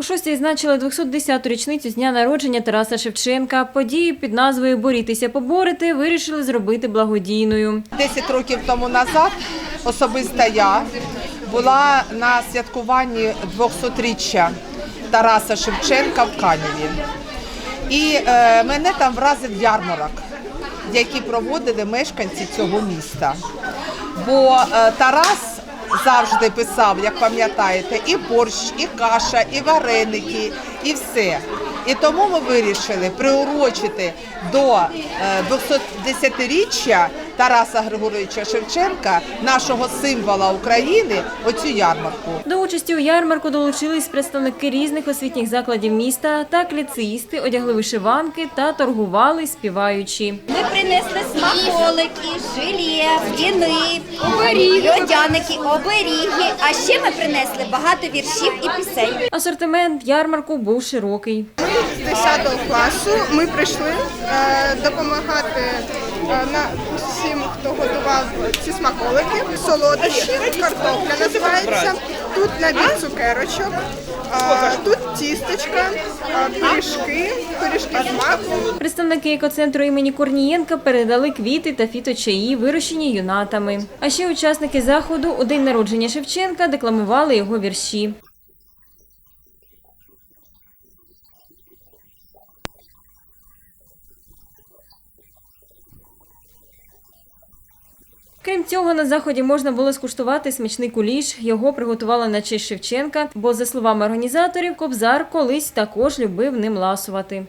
У шостій значили 210-ту річницю з дня народження Тараса Шевченка. Подію під назвою Борітися поборити вирішили зробити благодійною. 10 років тому назад особисто я була на святкуванні 200-річчя Тараса Шевченка в Каневі. І е, мене там вразив ярмарок, який проводили мешканці цього міста. Бо е, Тарас завжди писав, як пам'ятаєте, і борщ, і каша, і вареники, і все. І тому ми вирішили приурочити до е, 210-річчя Тараса Григоровича Шевченка, нашого символа України, оцю ярмарку. До участі у ярмарку долучились представники різних освітніх закладів міста. Так ліцеїсти одягли вишиванки та торгували співаючи. Ми принесли смаколики, желе, бліни, льодяники, оберіги. А ще ми принесли багато віршів і пісень. Асортимент ярмарку був широкий. З 10 класу ми прийшли е, допомагати е, на всім, хто готував ці смаколики. Солодощі, картопля називається. Тут набір цукерочок, е, тут тістечка, пиріжки, пиріжки з маком. Представники екоцентру імені Корнієнка передали квіти та фіточаї, вирощені юнатами. А ще учасники заходу у день народження Шевченка декламували його вірші. Крім цього, на заході можна було скуштувати смачний куліш. Його приготували на честь Шевченка, бо, за словами організаторів, Кобзар колись також любив ним ласувати.